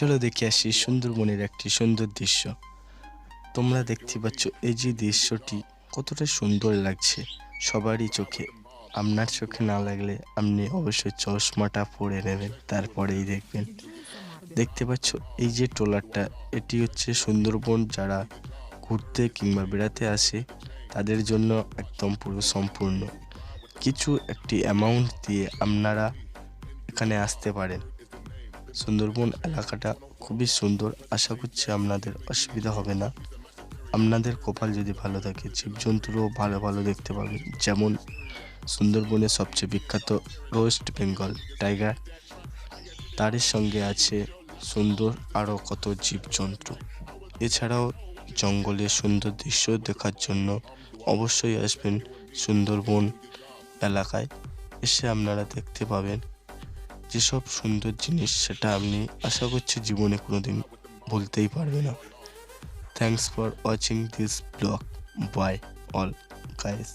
চলো দেখে আসি সুন্দরবনের একটি সুন্দর দৃশ্য। তোমরা দেখতে পাচ্ছ এই যে দৃশ্যটি, কতটা সুন্দর লাগছে সবারই চোখে। আপনার চোখে না লাগলে আপনি অবশ্যই চশমাটা পরে নেবেন, তারপরেই দেখবেন। দেখতে পাচ্ছ এই যে ট্রলারটা, এটি হচ্ছে সুন্দরবন যারা ঘুরতে কিংবা বেড়াতে আসে, তাদের জন্য একদম পুরো সম্পূর্ণ। কিছু একটি অ্যামাউন্ট দিয়ে আপনারা এখানে আসতে পারেন। সুন্দরবন এলাকাটা খুবই সুন্দর। আশা করছি আপনাদের অসুবিধা হবে না। আপনাদের কপাল যদি ভালো থাকে, জীবজন্তুরও ভালো ভালো দেখতে পাবেন যেমন সুন্দরবনের সবচেয়ে বিখ্যাত ওয়েস্ট বেঙ্গল টাইগার তারই সঙ্গে আছে সুন্দর আরও কত জীবজন্তু। এছাড়াও জঙ্গলের সুন্দর দৃশ্য দেখার জন্য অবশ্যই আসবেন সুন্দরবন এলাকায়। এসে আপনারা দেখতে পাবেন যেসব সুন্দর জিনিস সেটা আপনি আশা করছি জীবনে কোনোদিন ভুলতেই পারবে না। Thanks for watching this blog bye all guys